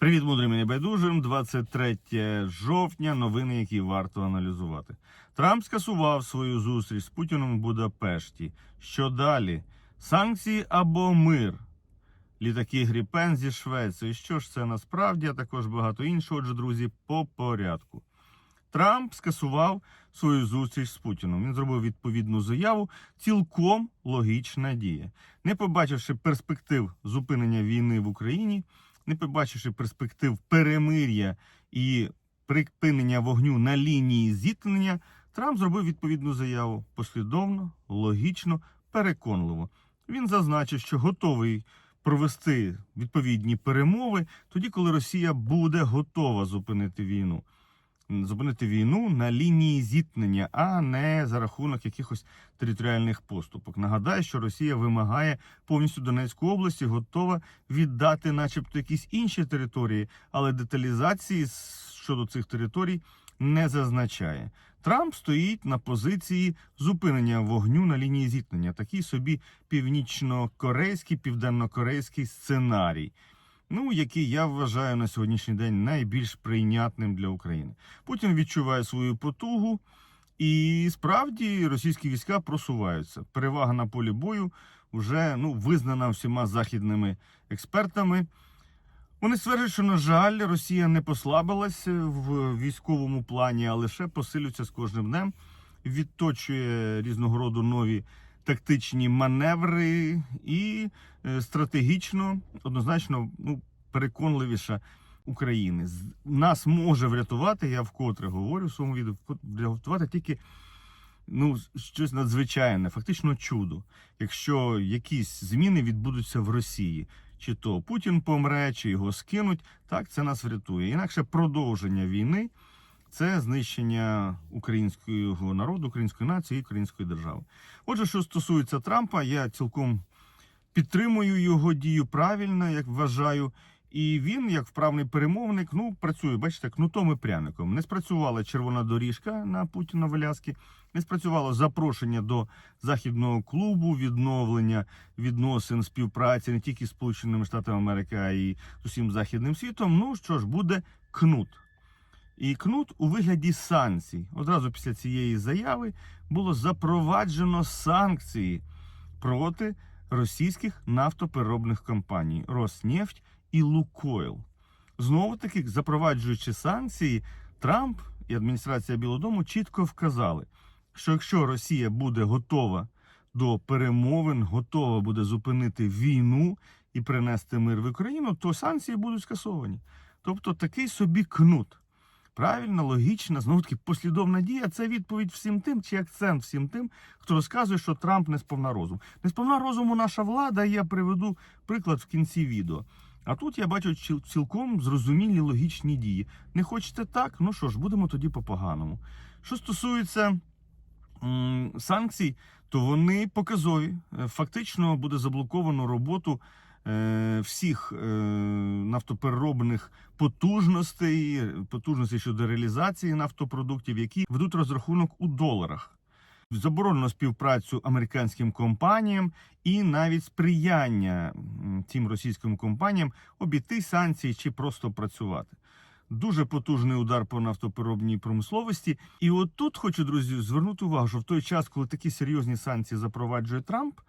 Привіт, мудрим і небайдужим. 23 жовтня. Новини, які варто аналізувати. Трамп скасував свою зустріч з Путіним в Будапешті. Що далі? Санкції або мир? Літаки Гріпен зі Швеції. Що ж це насправді, а також багато іншого. Отже, друзі, по порядку. Трамп скасував свою зустріч з Путіном. Він зробив відповідну заяву. Цілком логічна дія. Не побачивши перспектив зупинення війни в Україні, не побачивши перспектив перемир'я і припинення вогню на лінії зіткнення, Трамп зробив відповідну заяву послідовно, логічно, переконливо. Він зазначив, що готовий провести відповідні перемови тоді, коли Росія буде готова зупинити війну. Зупинити війну на лінії зіткнення, а не за рахунок якихось територіальних поступок. Нагадаю, що Росія вимагає повністю Донецьку область і готова віддати, начебто, якісь інші території, але деталізації щодо цих територій не зазначає. Трамп стоїть на позиції зупинення вогню на лінії зіткнення, такий собі північно-корейський, південно-корейський сценарій. Ну, який я вважаю на сьогоднішній день найбільш прийнятним для України. Путін відчуває свою потугу, і справді російські війська просуваються. Перевага на полі бою вже ну, визнана всіма західними експертами. Вони стверджують, що, на жаль, Росія не послабилася в військовому плані, а лише посилюється з кожним днем, відточує різного роду нові тактичні маневри і е, стратегічно однозначно ну, переконливіша України. Нас може врятувати, я вкотре говорю в своєму відео, врятувати тільки ну, щось надзвичайне, фактично чудо. Якщо якісь зміни відбудуться в Росії, чи то Путін помре, чи його скинуть, так це нас врятує. Інакше продовження війни це знищення українського народу, української нації і української держави. Отже, що стосується Трампа, я цілком підтримую його дію правильно, як вважаю. І він, як вправний перемовник, ну працює, бачите, кнутом і пряником. Не спрацювала червона доріжка на Путіна в Аляскі, не спрацювало запрошення до західного клубу, відновлення відносин співпраці не тільки з Сполученими Штатами Америки, а й з усім західним світом. Ну що ж, буде кнут. І кнут у вигляді санкцій. Одразу після цієї заяви було запроваджено санкції проти російських нафтопереробних компаній Роснефть і Лукойл. Знову таки, запроваджуючи санкції, Трамп і адміністрація Білого Дому чітко вказали, що якщо Росія буде готова до перемовин, готова буде зупинити війну і принести мир в Україну, то санкції будуть скасовані. Тобто такий собі кнут. Правильна, логічна, знову таки послідовна дія це відповідь всім тим, чи акцент всім тим, хто розказує, що Трамп не сповна розуму. Не сповна розуму наша влада, я приведу приклад в кінці відео. А тут я бачу цілком зрозумілі логічні дії. Не хочете так? Ну що ж, будемо тоді по-поганому. Що стосується м, санкцій, то вони показові. Е, Фактично буде заблоковано роботу всіх е, нафтопереробних потужностей, потужностей щодо реалізації нафтопродуктів, які ведуть розрахунок у доларах. Заборонено співпрацю американським компаніям і навіть сприяння цим російським компаніям обійти санкції чи просто працювати. Дуже потужний удар по нафтопереробній промисловості. І от тут хочу, друзі, звернути увагу, що в той час, коли такі серйозні санкції запроваджує Трамп,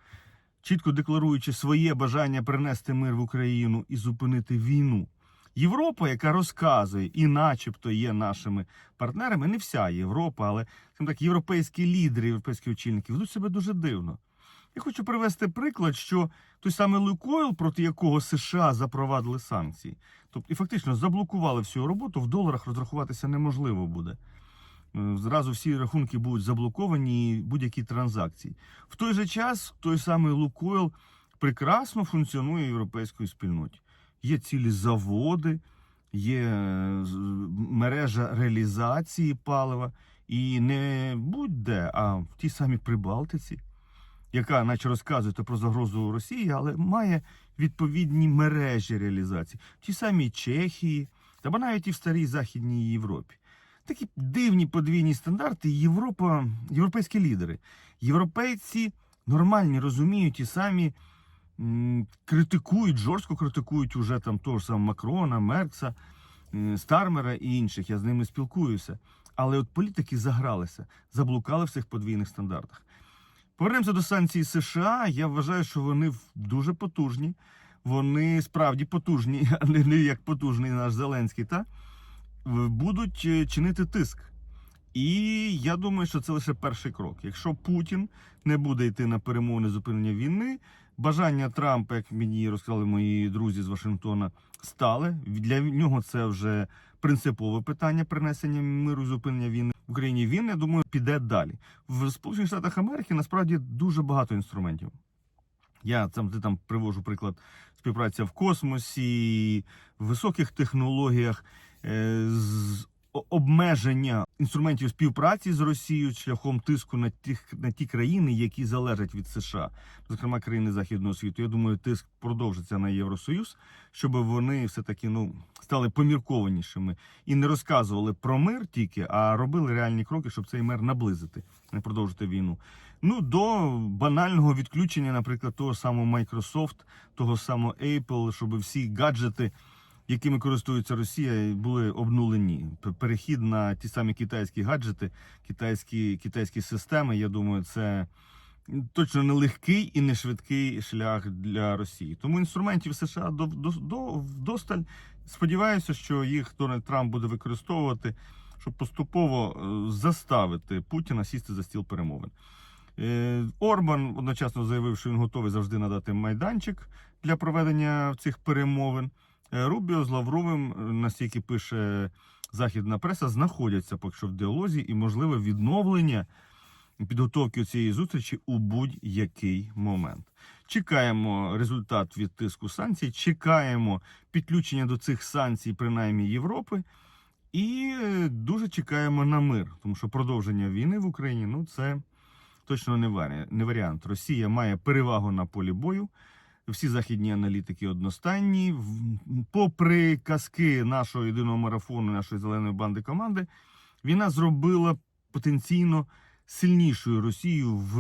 чітко декларуючи своє бажання принести мир в Україну і зупинити війну. Європа, яка розказує і, начебто, є нашими партнерами, не вся Європа, але так, європейські лідери, європейські очільники ведуть себе дуже дивно. Я хочу привести приклад, що той самий Лукойл, проти якого США запровадили санкції, тобто і фактично заблокували всю роботу, в доларах розрахуватися неможливо буде. Е, Зразу всі рахунки будуть заблоковані, будь-які транзакції. В той же час той самий Лукойл прекрасно функціонує в європейській спільноті. Є цілі заводи, є е, мережа реалізації палива, і не будь-де, а в тій самій Прибалтиці, яка, наче розказуєте про загрозу Росії, але має відповідні мережі реалізації в тій самій Чехії, або навіть і в старій Західній Європі. Такі дивні подвійні стандарти. Європа, європейські лідери, європейці нормальні розуміють і самі критикують, жорстко критикують уже там того ж самого Макрона, Меркса, Стармера і інших. Я з ними спілкуюся. Але от політики загралися, заблукали в цих подвійних стандартах. Повернемося до санкцій США. Я вважаю, що вони дуже потужні. Вони справді потужні, а не, як потужний наш Зеленський, та будуть е, чинити тиск. І я думаю, що це лише перший крок. Якщо Путін не буде йти на перемовини зупинення війни, бажання Трампа, як мені розказали мої друзі з Вашингтона, стали. Для нього це вже принципове питання принесення миру зупинення війни в Україні. Він, я думаю, піде далі. В Сполучених Штатах Америки насправді дуже багато інструментів. Я там, ти там привожу приклад співпраця в космосі, в високих технологіях, з обмеження інструментів співпраці з Росією шляхом тиску на тих на ті країни, які залежать від США, зокрема країни Західного світу. Я думаю, тиск продовжиться на Євросоюз, щоб вони все таки ну стали поміркованішими і не розказували про мир тільки, а робили реальні кроки, щоб цей мир наблизити, не продовжити війну. Ну до банального відключення, наприклад, того самого Microsoft, того самого Apple, щоб всі гаджети, якими користується Росія, були обнулені. Перехід на ті самі китайські гаджети, китайські, китайські системи. Я думаю, це точно не легкий і не швидкий шлях для Росії. Тому інструментів США до, до, до вдосталь. Сподіваюся, що їх Дональд Трамп буде використовувати, щоб поступово е, заставити Путіна сісти за стіл перемовин. Е, Орбан одночасно заявив, що він готовий завжди надати майданчик для проведення цих перемовин. Е, Рубіо з Лавровим, е, настільки пише західна преса, знаходяться поки що в діалозі і можливе відновлення підготовки цієї зустрічі у будь-який момент. Чекаємо результат від тиску санкцій, чекаємо підключення до цих санкцій, принаймні Європи, і е, дуже чекаємо на мир, тому що продовження війни в Україні ну це точно не варіант. Росія має перевагу на полі бою. Всі західні аналітики одностайні. Попри казки нашого єдиного марафону, нашої зеленої банди команди, війна зробила потенційно сильнішою Росію в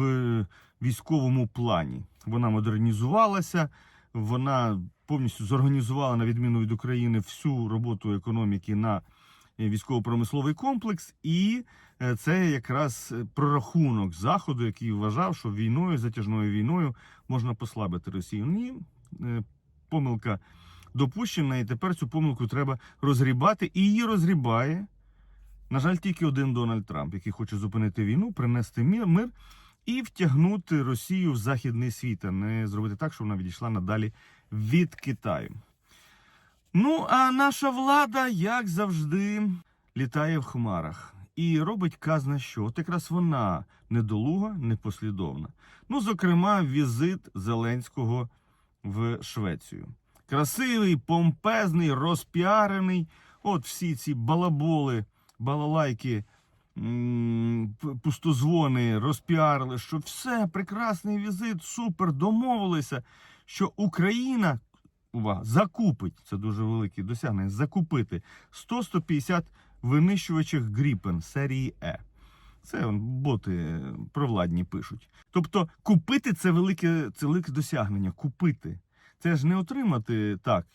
військовому плані. Вона модернізувалася, вона повністю зорганізувала, на відміну від України, всю роботу економіки на військово-промисловий комплекс, і це якраз е, прорахунок заходу, який вважав, що війною, затяжною війною можна послабити Росію. Ні, е, помилка допущена, і тепер цю помилку треба розгрібати, і її розгрібає. На жаль, тільки один Дональд Трамп, який хоче зупинити війну, принести мир і втягнути Росію в західний світ, а не зробити так, щоб вона відійшла надалі від Китаю. Ну, а наша влада, як завжди, літає в хмарах і робить казна що. От якраз вона недолуга, непослідовна. Ну, зокрема, візит Зеленського в Швецію. Красивий, помпезний, розпіарений. От всі ці балаболи, балалайки, пустозвони розпіарили, що все, прекрасний візит, супер, домовилися, що Україна увага, закупить, це дуже велике досягнення, закупити 100-150 винищувачів Гріпен серії Е. Це он, боти провладні пишуть. Тобто, купити це велике, це велике досягнення. Купити. Це ж не отримати так.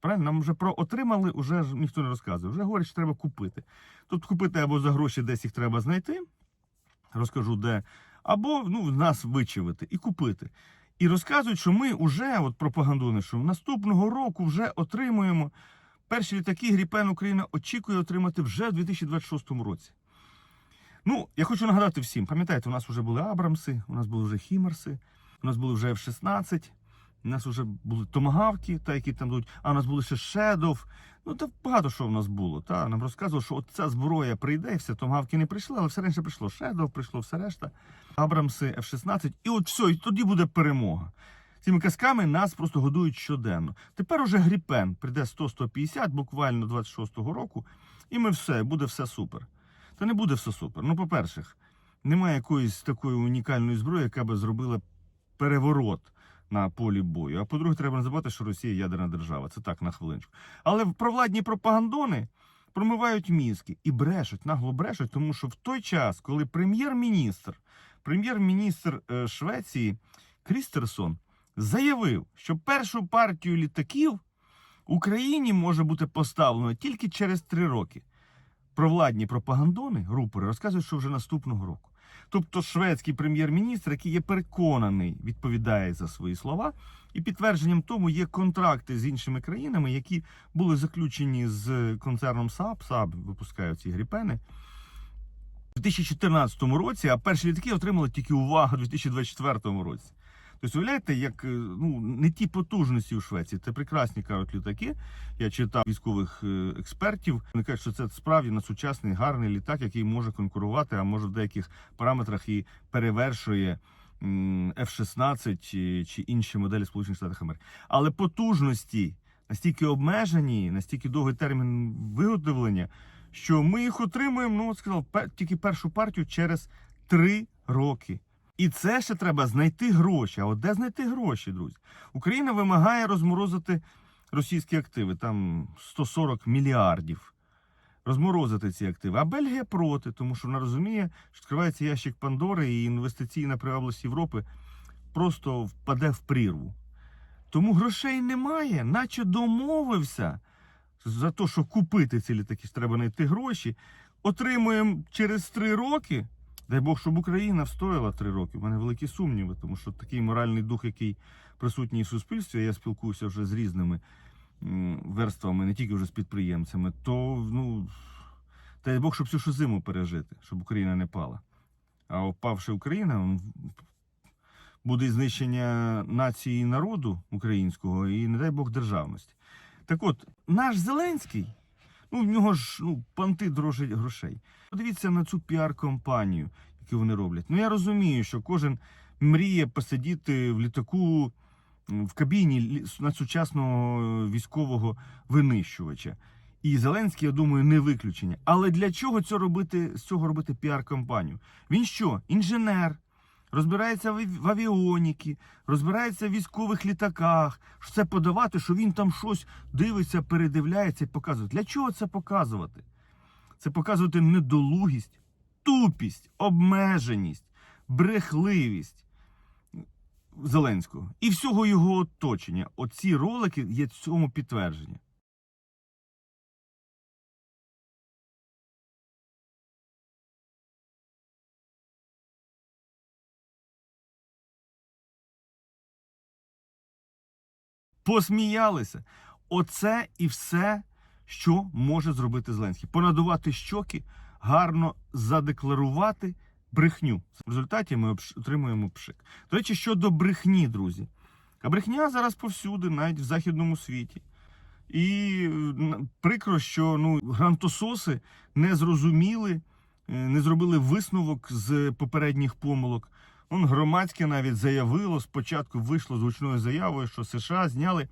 Правильно, нам вже про отримали, вже ж ніхто не розказує. Вже говорять, що треба купити. Тобто купити або за гроші десь їх треба знайти, розкажу де, або ну, нас вичавити і купити. І розказують, що ми вже, от пропагандуни, що наступного року вже отримуємо перші літаки Гріпен Україна очікує отримати вже в 2026 році. Ну, я хочу нагадати всім, пам'ятаєте, у нас вже були Абрамси, у нас були вже Хімарси, у нас були вже F-16, у нас вже були Томагавки, та які там будуть, а у нас були ще Шедов. Ну, та багато що в нас було. Та нам розказували, що от ця зброя прийде, і все, Томагавки не прийшли, але все раніше прийшло. Шедов прийшло, все решта, Абрамси, F-16, і от все, і тоді буде перемога. Цими казками нас просто годують щоденно. Тепер уже Гріпен прийде 100-150 буквально 26-го року, і ми все, буде все супер. Та не буде все супер. Ну, по-перше, немає якоїсь такої унікальної зброї, яка би зробила переворот на полі бою. А по-друге, треба не забувати, що Росія ядерна держава. Це так на хвилиночку. Але провладні пропагандони промивають мізки і брешуть, нагло брешуть, тому що в той час, коли прем'єр-міністр, прем'єр-міністр е, Швеції Крістерсон заявив, що першу партію літаків Україні може бути поставлено тільки через три роки. Провладні пропагандони, рупори, розказують, що вже наступного року. Тобто шведський прем'єр-міністр, який є переконаний, відповідає за свої слова, і підтвердженням тому є контракти з іншими країнами, які були заключені з концерном САП. САП випускає ці гріпени. У 2014 році, а перші літаки отримали тільки увагу у 2024 році. Тобто, уявляєте, як е, ну, не ті потужності у Швеції, це прекрасні кажуть літаки. Я читав військових е, експертів. Вони кажуть, що це справді на сучасний гарний літак, який може конкурувати, а може в деяких параметрах і перевершує м, F-16 чи, інші моделі Сполучених Штатів Америки. Але потужності настільки обмежені, настільки довгий термін виготовлення, що ми їх отримуємо, ну от сказав, тільки першу партію через три роки. І це ще треба знайти гроші. А от де знайти гроші, друзі? Україна вимагає розморозити російські активи, там 140 мільярдів. Розморозити ці активи. А Бельгія проти, тому що вона розуміє, що відкривається ящик Пандори, і інвестиційна привабливість Європи просто впаде в прірву. Тому грошей немає, наче домовився за те, що купити ці літаки, треба знайти гроші. Отримуємо через три роки. Дай Бог, щоб Україна встояла три роки. У мене великі сумніви, тому що такий моральний дух, який присутній в суспільстві, я спілкуюся вже з різними верствами, не тільки вже з підприємцями, то ну дай Бог, щоб всю що зиму пережити, щоб Україна не пала. А впавши Україна, буде знищення нації і народу українського, і не дай Бог державності. Так от, наш Зеленський, ну в нього ж ну, панти дорожать грошей. Подивіться на цю піар-компанію, яку вони роблять. Ну я розумію, що кожен мріє посидіти в літаку в кабіні лі- надсучасного військового винищувача. І Зеленський, я думаю, не виключення. Але для чого це робити, з цього робити піар-компанію? Він що? Інженер, розбирається в авіоніки, розбирається в військових літаках. Це подавати, що він там щось дивиться, передивляється і показує. Для чого це показувати? Це показувати недолугість, тупість, обмеженість, брехливість Зеленського і всього його оточення. Оці ролики є цьому підтвердження. Посміялися. Оце і все, що може зробити Зеленський. Понадувати щоки, гарно задекларувати брехню. В результаті ми отримуємо пшик. До речі, щодо брехні, друзі. А брехня зараз повсюди, навіть в західному світі. І прикро, що ну, грантососи не зрозуміли, е, не зробили висновок з попередніх помилок. Он громадське навіть заявило, спочатку вийшло з заявою, що США зняли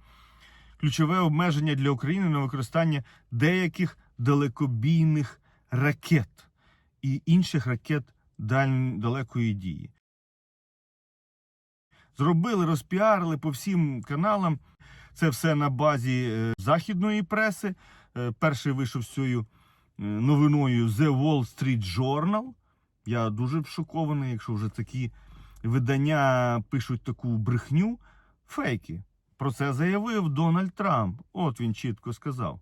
ключове обмеження для України на використання деяких далекобійних ракет і інших ракет далекої дії. Зробили, розпіарили по всім каналам. Це все на базі е, західної преси. Е, Перший вийшов з цією е, новиною The Wall Street Journal. Я дуже шокований, якщо вже такі видання пишуть таку брехню. Фейки. Про це заявив Дональд Трамп. От він чітко сказав.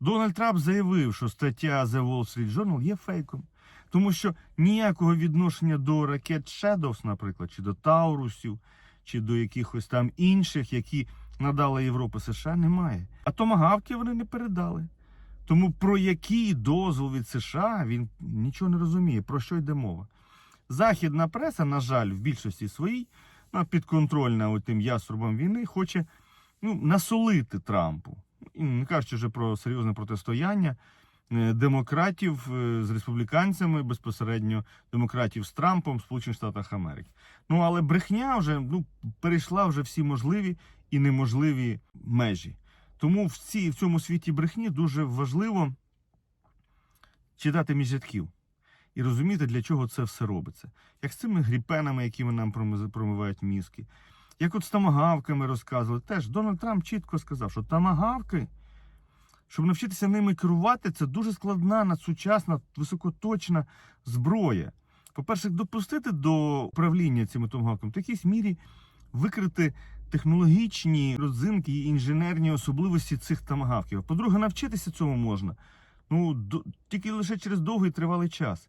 Дональд Трамп заявив, що стаття The Wall Street Journal є фейком. Тому що ніякого відношення до ракет Shadows, наприклад, чи до Таурусів, чи до якихось там інших, які надала Європа США, немає. А томагавки вони не передали. Тому про який дозвіл від США він нічого не розуміє, про що йде мова. Західна преса, на жаль, в більшості своїй, ну, підконтрольна тим яструбам війни, хоче ну, насолити Трампу. І не кажучи вже про серйозне протистояння е, демократів е, з республіканцями, безпосередньо демократів з Трампом в Сполучених Штатах Америки. Ну але брехня вже ну, перейшла вже всі можливі і неможливі межі. Тому в, цій, в цьому світі брехні дуже важливо читати між рядків і розуміти, для чого це все робиться. Як з цими гріпенами, якими нам промивають мізки, як от з тамагавками розказували. Теж Дональд Трамп чітко сказав, що тамагавки, щоб навчитися ними керувати, це дуже складна, надсучасна, високоточна зброя. По-перше, допустити до управління цими томгавками в якійсь мірі викрити технологічні родзинки і інженерні особливості цих томагавків. По-друге, навчитися цьому можна. Ну, до, тільки лише через довгий тривалий час.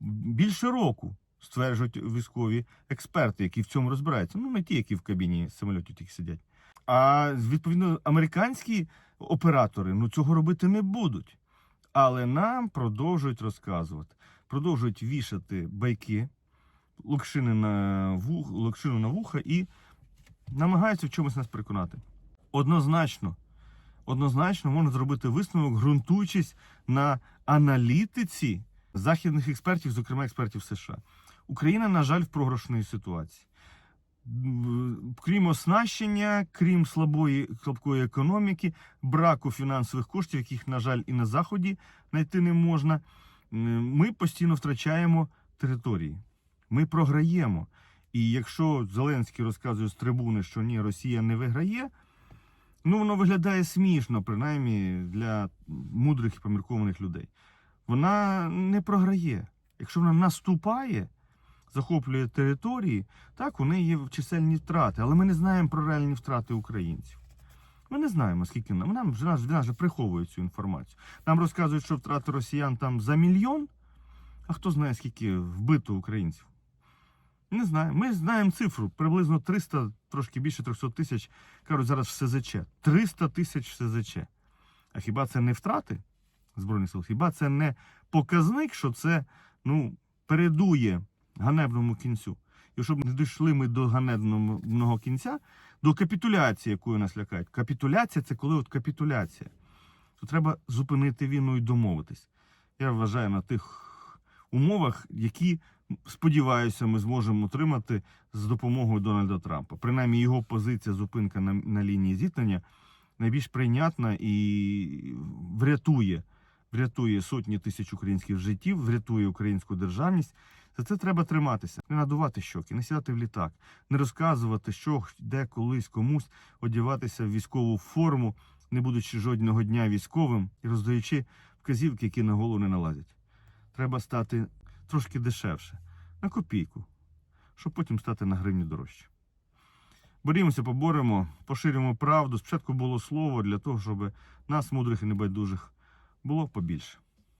Більше року, стверджують військові експерти, які в цьому розбираються. Ну, не ті, які в кабіні самольотів тільки сидять. А відповідно, американські оператори ну, цього робити не будуть. Але нам продовжують розказувати, продовжують вішати байки, локшини на вух, локшину на вуха і намагаються в чомусь нас переконати. Однозначно, однозначно можна зробити висновок, ґрунтуючись на аналітиці західних експертів, зокрема експертів США. Україна, на жаль, в програшної ситуації. Крім оснащення, крім слабої слабкої економіки, браку фінансових коштів, яких, на жаль, і на заході знайти не можна. Ми постійно втрачаємо території. Ми програємо. І якщо Зеленський розказує з трибуни, що ні, Росія не виграє, ну воно виглядає смішно, принаймні для мудрих і поміркованих людей. Вона не програє. Якщо вона наступає, захоплює території, так, у неї є чисельні втрати, але ми не знаємо про реальні втрати українців. Ми не знаємо, скільки нам. Нам вже приховують цю інформацію. Нам розказують, що втрати росіян там за мільйон, а хто знає, скільки вбито українців. Не знаю. Ми знаємо цифру приблизно 300, трошки більше 300 тисяч, кажуть, зараз в СЗЧ. 300 тисяч в СЗЧ. А хіба це не втрати Збройних сил? Хіба це не показник, що це ну, передує ганебному кінцю? І щоб не дійшли ми до ганебного кінця, до капітуляції, якою нас лякають. Капітуляція це коли от капітуляція. То треба зупинити війну і домовитись. Я вважаю на тих умовах, які, сподіваюся, ми зможемо отримати з допомогою Дональда Трампа. Принаймні, його позиція зупинка на, на лінії зіткнення найбільш прийнятна і врятує, врятує сотні тисяч українських життів, врятує українську державність. За це треба триматися, не надувати щоки, не сідати в літак, не розказувати, що де колись комусь одягатися в військову форму, не будучи жодного дня військовим і роздаючи вказівки, які на голову не налазять. Треба стати трошки дешевше, на копійку, щоб потім стати на гривню дорожче. Борімося, поборемо, поширюємо правду. Спочатку було слово для того, щоб нас, мудрих і небайдужих, було побільше.